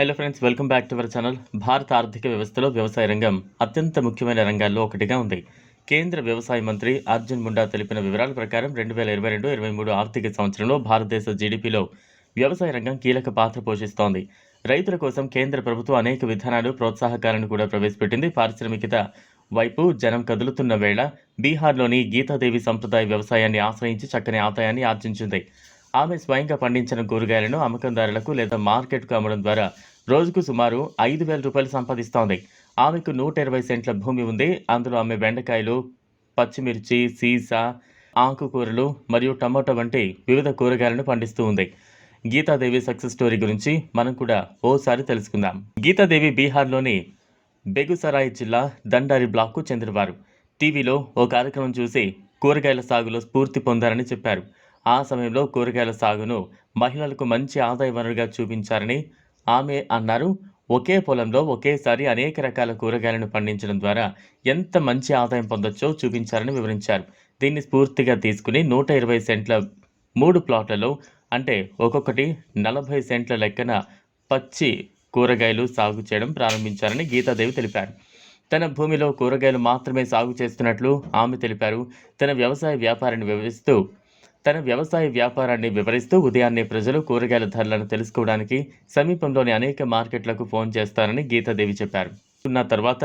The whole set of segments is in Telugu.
Hello friends welcome back to our channel. భారత ఆర్థిక వ్యవస్థలో వ్యవసాయ రంగం అత్యంత ముఖ్యమైన రంగాల్లో ఒకటిగా ఉంది. కేంద్ర వ్యవసాయ మంత్రి అర్జున్ ముండా తెలిపిన వివరాల ప్రకారం రెండు వేల ఇరవై రెండు ఇరవై మూడు ఆర్థిక సంవత్సరంలో భారతదేశ జీడిపిలో వ్యవసాయ రంగం కీలక పాత్ర పోషిస్తోంది. రైతుల కోసం కేంద్ర ప్రభుత్వం అనేక విధానాలు ప్రోత్సాహకాలను కూడా ప్రవేశపెట్టింది. పారిశ్రామికత వైపు జనం కదులుతున్న వేళ బీహార్లోని గీతాదేవి సంప్రదాయ వ్యవసాయాన్ని ఆశ్రయించి చక్కని ఆదాయాన్ని ఆర్జించింది. ఆమె స్వయంగా పండించిన కూరగాయలను అమ్మకందారులకు లేదా మార్కెట్కు అమ్మడం ద్వారా రోజుకు సుమారు ఐదు వేల రూపాయలు సంపాదిస్తోంది. ఆమెకు నూట ఇరవై సెంట్ల భూమి ఉంది. అందులో ఆమె బెండకాయలు పచ్చిమిర్చి సీసా ఆకుకూరలు మరియు టమాటో వంటి వివిధ కూరగాయలను పండిస్తూ ఉంది. గీతాదేవి సక్సెస్ స్టోరీ గురించి మనం కూడా ఓసారి తెలుసుకుందాం. గీతాదేవి బీహార్లోని బెగుసరాయ్ జిల్లా దండారి బ్లాక్కు చెందినవారు. టీవీలో ఓ కార్యక్రమం చూసి కూరగాయల సాగులో స్ఫూర్తి పొందారని చెప్పారు. ఆ సమయంలో కూరగాయల సాగును మహిళలకు మంచి ఆదాయ వనరుగా చూపించారని ఆమె అన్నారు ఒకే పొలంలో ఒకేసారి అనేక రకాల కూరగాయలను పండించడం ద్వారా ఎంత మంచి ఆదాయం పొందొచ్చో చూపించారని వివరించారు. దీన్ని స్ఫూర్తిగా తీసుకుని నూట ఇరవై సెంట్ల మూడు ప్లాట్లలో అంటే ఒక్కొక్కటి నలభై సెంట్ల లెక్కన పచ్చి కూరగాయలు సాగు చేయడం ప్రారంభించారని గీతాదేవి తెలిపారు. తన భూమిలో కూరగాయలు మాత్రమే సాగు చేస్తున్నట్లు ఆమె తెలిపారు. తన వ్యవసాయ వ్యాపారాన్ని వివరిస్తూ తన వ్యవసాయ వ్యాపారాన్ని వివరిస్తూ ఉదయాన్నే ప్రజలు కూరగాయల ధరలను తెలుసుకోవడానికి సమీపంలోని అనేక మార్కెట్లకు ఫోన్ చేస్తారని గీతాదేవి చెప్పారు. ఉన్న తర్వాత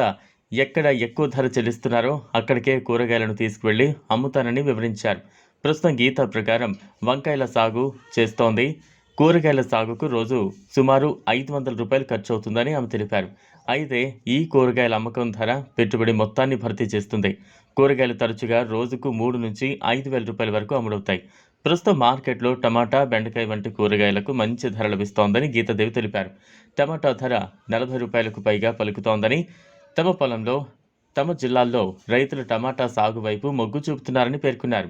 ఎక్కడ ఎక్కువ ధర చెల్లిస్తున్నారో అక్కడికే కూరగాయలను తీసుకువెళ్ళి అమ్ముతానని వివరించారు. ప్రస్తుతం గీత ప్రకారం వంకాయల సాగు చేస్తోంది. కూరగాయల సాగుకు రోజు సుమారు ఐదు వందల రూపాయలు ఖర్చు అవుతుందని ఆమె తెలిపారు. అయితే ఈ కూరగాయల అమ్మకం ధర పెట్టుబడి మొత్తాన్ని భర్తీ చేస్తుంది. కూరగాయలు తరచుగా రోజుకు మూడు నుంచి ఐదు వేల రూపాయల వరకు అమ్ముడవుతాయి. ప్రస్తుతం మార్కెట్లో టమాటా బెండకాయ వంటి కూరగాయలకు మంచి ధర లభిస్తోందని గీతాదేవి తెలిపారు. టమాటా ధర నలభై రూపాయలకు పైగా పలుకుతోందని తమ పొలంలో తమ జిల్లాల్లో రైతులు టమాటా సాగు వైపు మొగ్గు చూపుతున్నారని పేర్కొన్నారు.